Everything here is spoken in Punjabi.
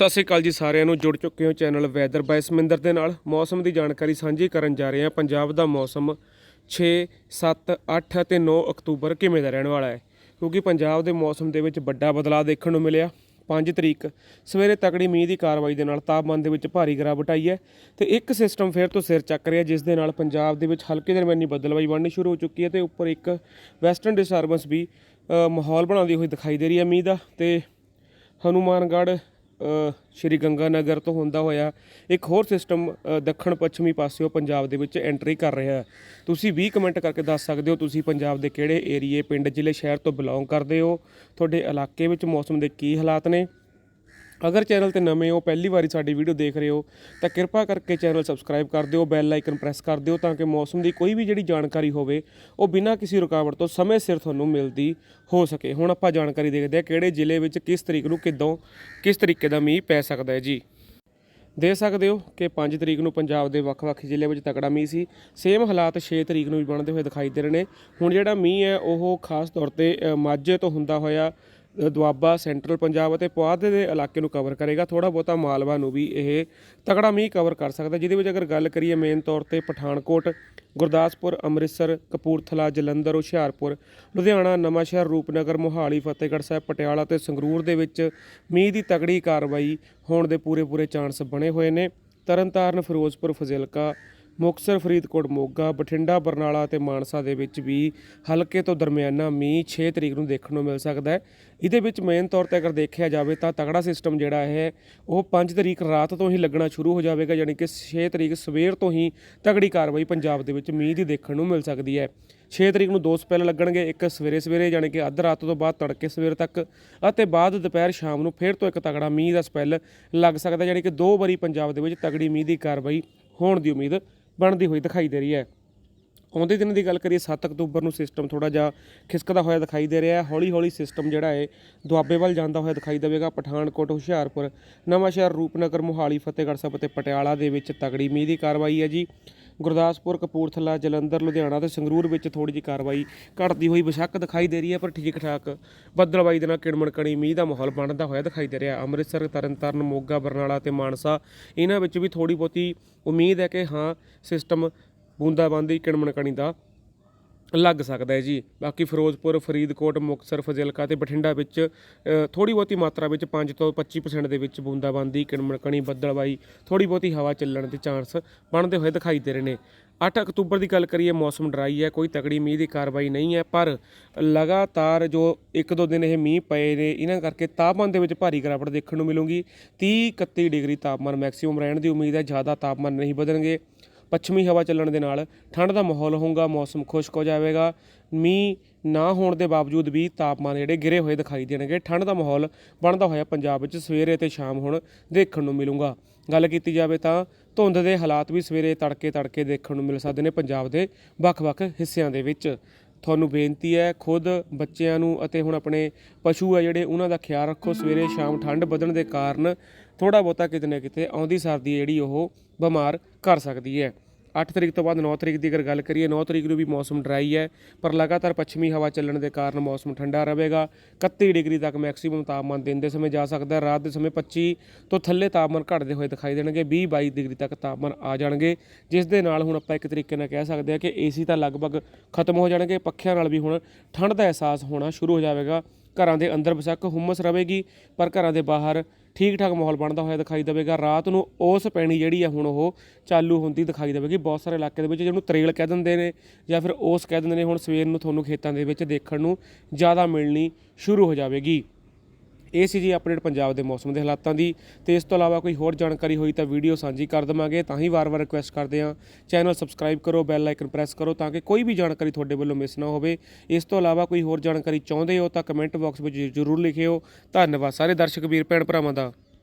ਸਤਿ ਸ਼੍ਰੀ ਅਕਾਲ ਜੀ ਸਾਰਿਆਂ ਨੂੰ। ਜੁੜ ਚੁੱਕੇ ਹੋ ਚੈਨਲ ਵੈਦਰ ਬਾਈ ਸਮਿੰਦਰ ਦੇ ਨਾਲ। ਮੌਸਮ ਦੀ ਜਾਣਕਾਰੀ ਸਾਂਝੀ ਕਰਨ ਜਾ ਰਹੇ ਹਾਂ। ਪੰਜਾਬ ਦਾ ਮੌਸਮ 6 7 8 ਅਤੇ 9 ਅਕਤੂਬਰ ਕਿਵੇਂ ਦਾ ਰਹਿਣ ਵਾਲਾ ਹੈ? ਕਿਉਂਕਿ ਪੰਜਾਬ ਦੇ ਮੌਸਮ ਦੇ ਵਿੱਚ ਵੱਡਾ ਬਦਲਾਅ ਦੇਖਣ ਨੂੰ ਮਿਲਿਆ। 5 ਤਰੀਕ, ਸਵੇਰੇ ਤਕੜੀ ਮੀਂਹ ਦੀ ਕਾਰਵਾਈ ਦੇ ਨਾਲ ਤਾਪਮਾਨ ਦੇ ਵਿੱਚ ਭਾਰੀ ਗਿਰਾਵਟ ਆਈ ਹੈ ਤੇ ਇੱਕ ਸਿਸਟਮ ਫਿਰ ਤੋਂ ਸਿਰ ਚੱਕ ਰਿਹਾ, ਜਿਸ ਦੇ ਨਾਲ ਪੰਜਾਬ ਦੇ ਵਿੱਚ ਹਲਕੇ ਦਰਮਿਆਨੀ ਬੱਦਲਵਾਈ ਬਣਨੀ ਸ਼ੁਰੂ ਹੋ ਚੁੱਕੀ ਹੈ ਤੇ ਉੱਪਰ ਇੱਕ ਵੈਸਟਰਨ ਡਿਸਟਰਬੈਂਸ ਵੀ ਮਾਹੌਲ ਬਣਾਉਂਦੀ ਹੋਈ ਦਿਖਾਈ ਦੇ ਰਹੀ ਹੈ ਮੀਂਹ ਦਾ ਤੇ ਹਨੂਮਾਨਗੜ੍ਹ ਸ਼੍ਰੀ ਗੰਗਾ ਨਗਰ ਤੋਂ ਹੁੰਦਾ ਹੋਇਆ ਇੱਕ ਹੋਰ ਸਿਸਟਮ ਦੱਖਣ ਪੱਛਮੀ ਪਾਸਿਓਂ ਪੰਜਾਬ ਦੇ ਵਿੱਚ ਐਂਟਰੀ ਕਰ ਰਿਹਾ ਹੈ। ਤੁਸੀਂ ਵੀ ਕਮੈਂਟ ਕਰਕੇ ਦੱਸ ਸਕਦੇ ਹੋ ਤੁਸੀਂ ਪੰਜਾਬ ਦੇ ਕਿਹੜੇ ਏਰੀਏ ਪਿੰਡ, ਜ਼ਿਲ੍ਹੇ, ਸ਼ਹਿਰ ਤੋਂ ਬਿਲੋਂਗ ਕਰਦੇ ਹੋ? ਤੁਹਾਡੇ ਇਲਾਕੇ ਵਿੱਚ ਮੌਸਮ ਦੇ ਕੀ ਹਾਲਾਤ ਨੇ? ਅਗਰ ਚੈਨਲ ਤੇ ਨਵੇਂ ਹੋ, ਪਹਿਲੀ ਵਾਰੀ ਸਾਡੀ ਵੀਡੀਓ ਦੇਖ ਰਹੇ ਹੋ, ਤਾਂ ਕਿਰਪਾ ਕਰਕੇ ਚੈਨਲ ਸਬਸਕ੍ਰਾਈਬ ਕਰ ਦਿਓ, ਬੈਲ ਆਈਕਨ ਪ੍ਰੈਸ ਕਰ ਦਿਓ ਤਾਂ ਕਿ ਮੌਸਮ ਦੀ ਕੋਈ ਵੀ ਜਿਹੜੀ ਜਾਣਕਾਰੀ ਹੋਵੇ, ਉਹ ਬਿਨਾਂ ਕਿਸੇ ਰੁਕਾਵਟ ਤੋਂ ਸਮੇਂ ਸਿਰ ਤੁਹਾਨੂੰ ਮਿਲਦੀ ਹੋ ਸਕੇ। ਹੁਣ ਆਪਾਂ ਜਾਣਕਾਰੀ ਦੇਖਦੇ ਹਾਂ ਕਿਹੜੇ ਜ਼ਿਲ੍ਹੇ ਵਿੱਚ ਕਿਸ ਤਰੀਕ ਨੂੰ ਕਿਦੋਂ, ਕਿਸ ਤਰੀਕੇ ਦਾ ਮੀਂਹ ਪੈ ਸਕਦਾ ਹੈ ਜੀ। ਦੇ ਸਕਦੇ ਹੋ ਕਿ 5 ਤਰੀਕ ਨੂੰ ਪੰਜਾਬ ਦੇ ਵੱਖ-ਵੱਖ ਜ਼ਿਲ੍ਹੇ ਵਿੱਚ ਤਕੜਾ ਮੀਂਹ ਸੀ। ਸੇਮ ਹਾਲਾਤ 6 ਤਰੀਕ ਨੂੰ ਵੀ ਬਣਦੇ ਹੋਏ ਦਿਖਾਈ ਦੇ ਰਹੇ ਨੇ। ਹੁਣ ਜਿਹੜਾ ਮੀਂਹ ਹੈ, ਉਹ ਖਾਸ ਤੌਰ ਤੇ ਮਾਝੇ ਤੋਂ ਹੁੰਦਾ ਹੋਇਆ ਦੁਆਬਾ, ਸੈਂਟਰਲ ਪੰਜਾਬ ਅਤੇ ਪੁਆਧ ਦੇ ਇਲਾਕੇ ਨੂੰ ਕਵਰ ਕਰੇਗਾ। ਥੋੜਾ ਬਹੁਤਾ ਮਾਲਵਾ ਨੂੰ ਵੀ ਇਹ ਤਕੜਾ ਮੀਂਹ ਕਵਰ ਕਰ ਸਕਦਾ ਜਿਹਦੇ ਵਿੱਚ ਅਗਰ ਗੱਲ ਕਰੀਏ ਮੇਨ ਤੌਰ ਤੇ ਪਠਾਨਕੋਟ, ਗੁਰਦਾਸਪੁਰ, ਅੰਮ੍ਰਿਤਸਰ, ਕਪੂਰਥਲਾ, ਜਲੰਧਰ, ਹੁਸ਼ਿਆਰਪੁਰ, ਲੁਧਿਆਣਾ, ਨਵਾਂਸ਼ਹਿਰ, ਰੂਪਨਗਰ, ਮੋਹਾਲੀ, ਫਤਿਹਗੜ੍ਹ ਸਾਹਿਬ, ਪਟਿਆਲਾ ਤੇ ਸੰਗਰੂਰ ਦੇ ਵਿੱਚ ਮੀਂਹ ਦੀ ਤਕੜੀ ਕਾਰਵਾਈ ਹੋਣ ਦੇ ਪੂਰੇ ਪੂਰੇ ਚਾਂਸ ਬਣੇ ਹੋਏ ਨੇ। ਤਰਨਤਾਰਨ, ਫਿਰੋਜ਼ਪੁਰ, ਫਜ਼ਿਲਕਾ ਮੁਕਤਸਰ, ਫਰੀਦਕੋਟ, ਮੋਗਾ, ਬਠਿੰਡਾ, ਬਰਨਾਲਾ ਤੇ ਮਾਨਸਾ ਦੇ ਵਿੱਚ ਵੀ ਹਲਕੇ ਤੋਂ ਦਰਮਿਆਨਾ ਮੀਂਹ 6 ਤਰੀਕ ਨੂੰ ਦੇਖਣ ਨੂੰ ਮਿਲ ਸਕਦਾ ਹੈ। ਇਹਦੇ ਵਿੱਚ ਮੇਨ ਤੌਰ ਤੇ ਅਗਰ ਦੇਖਿਆ ਜਾਵੇ ਤਾਂ ਤਗੜਾ ਸਿਸਟਮ ਜਿਹੜਾ ਹੈ, ਉਹ 5 ਤਰੀਕ ਰਾਤ ਤੋਂ ਹੀ ਲੱਗਣਾ ਸ਼ੁਰੂ ਹੋ ਜਾਵੇਗਾ, ਯਾਨੀ ਕਿ 6 ਤਰੀਕ ਸਵੇਰ ਤੋਂ ਹੀ ਤਗੜੀ ਕਾਰਵਾਈ ਪੰਜਾਬ ਦੇ ਵਿੱਚ ਮੀਂਹ ਦੀ ਦੇਖਣ ਨੂੰ ਮਿਲ ਸਕਦੀ ਹੈ। 6 ਤਰੀਕ ਨੂੰ ਦੋ ਸਪੈਲ ਲੱਗਣਗੇ, ਇੱਕ ਸਵੇਰੇ ਸਵੇਰੇ, ਯਾਨੀ ਕਿ ਅੱਧ ਰਾਤ ਤੋਂ ਬਾਅਦ ਤੜਕੇ ਸਵੇਰ ਤੱਕ ਅਤੇ ਬਾਅਦ ਦੁਪਹਿਰ ਸ਼ਾਮ ਨੂੰ ਫਿਰ ਤੋਂ ਇੱਕ ਤਗੜਾ ਮੀਂਹ ਦਾ ਸਪੈਲ ਲੱਗ ਸਕਦਾ ਯਾਨੀ ਕਿ ਦੋ ਵਾਰੀ ਪੰਜਾਬ ਦੇ ਵਿੱਚ ਤਗੜੀ ਮੀਂਹ ਦੀ ਕਾਰਵਾਈ ਹੋਣ ਦੀ ਉਮੀਦ ਬਣਦੀ ਹੋਈ ਦਿਖਾਈ ਦੇ ਰਹੀ ਹੈ। ਆਉਂਦੇ ਦਿਨ ਦੀ ਗੱਲ ਕਰੀਏ 7 ਅਕਤੂਬਰ ਨੂੰ ਸਿਸਟਮ ਥੋੜਾ ਜਿਹਾ ਖਿਸਕਦਾ ਹੋਇਆ ਦਿਖਾਈ ਦੇ ਰਿਹਾ ਹੈ। ਹੌਲੀ ਹੌਲੀ ਸਿਸਟਮ ਜਿਹੜਾ ਹੈ, ਦੁਆਬੇ ਵੱਲ ਜਾਂਦਾ ਹੋਇਆ ਦਿਖਾਈ ਦੇਵੇਗਾ। ਪਠਾਨਕੋਟ, ਹੁਸ਼ਿਆਰਪੁਰ, ਨਵਾਂਸ਼ਹਿਰ, ਰੂਪਨਗਰ, ਮੋਹਾਲੀ, ਫਤਿਹਗੜ੍ਹ ਸਾਹਿਬ ਅਤੇ ਪਟਿਆਲਾ ਦੇ ਵਿੱਚ ਤਗੜੀ ਮੀਂਹ ਦੀ ਕਾਰਵਾਈ ਹੈ ਜੀ। ਗੁਰਦਾਸਪੁਰ, ਕਪੂਰਥਲਾ, ਜਲੰਧਰ, ਲੁਧਿਆਣਾ ਤੇ ਸੰਗਰੂਰ ਵਿੱਚ ਥੋੜੀ ਜਿਹੀ ਕਾਰਵਾਈ ਘਟਦੀ ਹੋਈ ਬਸ਼ੱਕ ਦਿਖਾਈ ਦੇ ਰਹੀ ਹੈ, ਪਰ ਠੀਕ ਠਾਕ ਬੱਦਲਵਾਈ ਦੇ ਨਾਲ ਕਿਣਮਣ ਕਣੀ ਮੀਂਹ ਦਾ ਮਾਹੌਲ ਬਣਦਾ ਹੋਇਆ ਦਿਖਾਈ ਦੇ ਰਿਹਾ। ਅੰਮ੍ਰਿਤਸਰ, ਤਰਨਤਾਰਨ, ਮੋਗਾ, ਬਰਨਾਲਾ ਤੇ ਮਾਨਸਾ, ਇਹਨਾਂ ਵਿੱਚ ਵੀ ਥੋੜੀ ਬਹੁਤੀ ਉਮੀਦ ਹੈ ਕਿ ਹਾਂ ਸਿਸਟਮ ਬੂੰਦਾਬਾਂਦੀ, ਕਿਣਮਣ ਕਣੀ ਦਾ ਲੱਗ ਸਕਦਾ ਹੈ ਜੀ। ਬਾਕੀ ਫਿਰੋਜ਼ਪੁਰ, ਫਰੀਦਕੋਟ, ਮੁਕਤਸਰ, ਫਜ਼ਿਲਕਾ ਤੇ ਬਠਿੰਡਾ ਵਿੱਚ ਥੋੜੀ ਬਹੁਤੀ ਮਾਤਰਾ ਵਿੱਚ 5 ਤੋਂ 25% ਦੇ ਵਿੱਚ ਬੂੰਦਾਬਾਂਦੀ, ਕਿਣਮਣ ਕਣੀ, ਬੱਦਲਵਾਈ ਥੋੜੀ ਬਹੁਤੀ ਹਵਾ ਚੱਲਣ ਦੇ ਚਾਂਸ ਬਣਦੇ ਹੋਏ ਦਿਖਾਈ ਦੇ ਰਹੇ ਨੇ। 8 ਅਕਤੂਬਰ ਦੀ ਗੱਲ ਕਰੀਏ, ਮੌਸਮ ਡਰਾਈ ਹੈ, ਕੋਈ ਤਕੜੀ ਮੀਂਹ ਦੀ ਕਾਰਵਾਈ ਨਹੀਂ ਹੈ, ਪਰ ਲਗਾਤਾਰ ਜੋ ਇੱਕ ਦੋ ਦਿਨ ਇਹ ਮੀਂਹ ਪਏ ਨੇ, ਇਹਨਾਂ ਕਰਕੇ ਤਾਪਮਾਨ ਦੇ ਵਿੱਚ ਭਾਰੀ ਗਿਰਾਵਟ ਦੇਖਣ ਨੂੰ ਮਿਲੂਗੀ। 30 31 ਡਿਗਰੀ ਤਾਪਮਾਨ ਮੈਕਸਿਮਮ ਰਹਿਣ ਦੀ ਉਮੀਦ ਹੈ, ਜ਼ਿਆਦਾ ਤਾਪਮਾਨ ਨਹੀਂ ਵਧਣਗੇ। ਪੱਛਮੀ ਹਵਾ ਚੱਲਣ ਦੇ ਨਾਲ ਠੰਡ ਦਾ ਮਾਹੌਲ ਹੋਊਗਾ, ਮੌਸਮ ਖੁਸ਼ਕ ਹੋ ਜਾਵੇਗਾ। ਮੀਂਹ ਨਾ ਹੋਣ ਦੇ ਬਾਵਜੂਦ ਵੀ ਤਾਪਮਾਨ ਜਿਹੜੇ ਗਿਰੇ ਹੋਏ ਦਿਖਾਈ ਦੇਣਗੇ, ਠੰਡ ਦਾ ਮਾਹੌਲ ਬਣਦਾ ਹੋਇਆ ਪੰਜਾਬ ਵਿੱਚ ਸਵੇਰੇ ਤੇ ਸ਼ਾਮ ਹੁਣ ਦੇਖਣ ਨੂੰ ਮਿਲੂਗਾ। ਗੱਲ ਕੀਤੀ ਜਾਵੇ ਤਾਂ ਧੁੰਦ ਦੇ ਹਾਲਾਤ ਵੀ ਸਵੇਰੇ ਤੜਕੇ ਤੜਕੇ ਦੇਖਣ ਨੂੰ ਮਿਲ ਸਕਦੇ ਨੇ ਪੰਜਾਬ ਦੇ ਵੱਖ-ਵੱਖ ਹਿੱਸਿਆਂ ਦੇ ਵਿੱਚ। ਤੁਹਾਨੂੰ ਬੇਨਤੀ ਹੈ, ਖੁਦ, ਬੱਚਿਆਂ ਨੂੰ ਅਤੇ ਹੁਣ ਆਪਣੇ ਪਸ਼ੂ ਆ ਜਿਹੜੇ, ਉਹਨਾਂ ਦਾ ਖਿਆਲ ਰੱਖੋ। ਸਵੇਰੇ ਸ਼ਾਮ ਠੰਡ ਵਧਣ ਦੇ ਕਾਰਨ ਥੋੜਾ ਬਹੁਤਾ ਕਿਤੇ ਨਾ ਕਿਤੇ ਆਉਂਦੀ ਸਰਦੀ ਜਿਹੜੀ ਉਹ ਬਿਮਾਰ ਕਰ ਸਕਦੀ ਹੈ। 8 ਤਰੀਕ ਤੋਂ ਬਾਅਦ 9 ਤਰੀਕ ਦੀ ਅਗਰ ਗੱਲ ਕਰੀਏ 9 ਤਰੀਕ ਨੂੰ ਵੀ ਮੌਸਮ ਡਰਾਈ ਹੈ, ਪਰ ਲਗਾਤਾਰ ਪੱਛਮੀ ਹਵਾ ਚੱਲਣ ਦੇ ਕਾਰਨ ਮੌਸਮ ਠੰਡਾ ਰਹੇਗਾ। 31 ਡਿਗਰੀ ਤੱਕ ਮੈਕਸਿਮਮ ਤਾਪਮਾਨ ਦਿਨ ਦੇ ਸਮੇਂ ਜਾ ਸਕਦਾ ਹੈ, ਰਾਤ ਦੇ ਸਮੇਂ 25 ਤੋਂ ਥੱਲੇ ਤਾਪਮਾਨ ਘਟਦੇ ਹੋਏ ਦਿਖਾਈ ਦੇਣਗੇ। 20 22 ਡਿਗਰੀ ਤੱਕ ਤਾਪਮਾਨ ਆ ਜਾਣਗੇ, ਜਿਸ ਦੇ ਨਾਲ ਹੁਣ ਆਪਾਂ ਇੱਕ ਤਰੀਕੇ ਨਾਲ ਕਹਿ ਸਕਦੇ ਹਾਂ ਕਿ ਏਸੀ ਤਾਂ ਲਗਭਗ ਖਤਮ ਹੋ ਜਾਣਗੇ। ਪੱਖਿਆਂ ਨਾਲ ਵੀ ਹੁਣ ਠੰਡ ਦਾ ਅਹਿਸਾਸ ਹੋਣਾ ਸ਼ੁਰੂ ਹੋ ਜਾਵੇਗਾ। ਘਰਾਂ ਦੇ ਅੰਦਰ ਬੇਸ਼ੱਕ ਹੁਮਸ ਰਹੇਗੀ, ਪਰ ਘਰਾਂ ਦੇ ਬਾਹਰ ਠੀਕ ਠਾਕ ਮਾਹੌਲ ਬਣਦਾ ਹੋਇਆ ਦਿਖਾਈ ਦੇਵੇਗਾ। ਰਾਤ ਨੂੰ ਉਸ ਪੈਣੀ ਜਿਹੜੀ ਆ ਹੁਣ ਉਹ ਚਾਲੂ ਹੁੰਦੀ ਦਿਖਾਈ ਦੇਵੇਗੀ। ਬਹੁਤ ਸਾਰੇ ਇਲਾਕੇ ਦੇ ਵਿੱਚ ਜਿਹਨੂੰ ਤਰੇਲ ਕਹਿ ਦਿੰਦੇ ਨੇ ਜਾਂ ਫਿਰ ਉਸ ਕਹਿ ਦਿੰਦੇ ਨੇ, ਹੁਣ ਸਵੇਰ ਨੂੰ ਤੁਹਾਨੂੰ ਖੇਤਾਂ ਦੇ ਵਿੱਚ ਦੇਖਣ ਨੂੰ ਜ਼ਿਆਦਾ ਮਿਲਣੀ ਸ਼ੁਰੂ ਹੋ ਜਾਵੇਗੀ। ਇਹ ਸੀ ਜੀ ਅਪਡੇਟ ਪੰਜਾਬ ਦੇ ਮੌਸਮ ਦੇ ਹਾਲਾਤਾਂ ਦੀ। ਤੇ ਇਸ ਤੋਂ ਇਲਾਵਾ ਕੋਈ ਹੋਰ ਜਾਣਕਾਰੀ ਹੋਈ ਤਾਂ ਵੀਡੀਓ ਸਾਂਝੀ ਕਰ ਦਵਾਂਗੇ। ਤਾਂ ਹੀ ਵਾਰ-ਵਾਰ ਰਿਕੁਐਸਟ ਕਰਦੇ ਹਾਂ। ਚੈਨਲ ਸਬਸਕ੍ਰਾਈਬ ਕਰੋ ਬੈਲ ਆਈਕਨ ਪ੍ਰੈਸ ਕਰੋ ਤਾਂ ਕਿ ਕੋਈ ਵੀ ਜਾਣਕਾਰੀ ਤੁਹਾਡੇ ਵੱਲੋਂ ਮਿਸ ਨਾ ਹੋਵੇ। ਇਸ ਤੋਂ ਇਲਾਵਾ ਕੋਈ ਹੋਰ ਜਾਣਕਾਰੀ ਚਾਹੁੰਦੇ ਹੋ ਤਾਂ ਕਮੈਂਟ ਬਾਕਸ ਵਿੱਚ ਜ਼ਰੂਰ ਲਿਖਿਓ। ਧੰਨਵਾਦ ਸਾਰੇ ਦਰਸ਼ਕ ਵੀਰ, ਭੈਣ ਭਰਾਵਾਂ ਦਾ।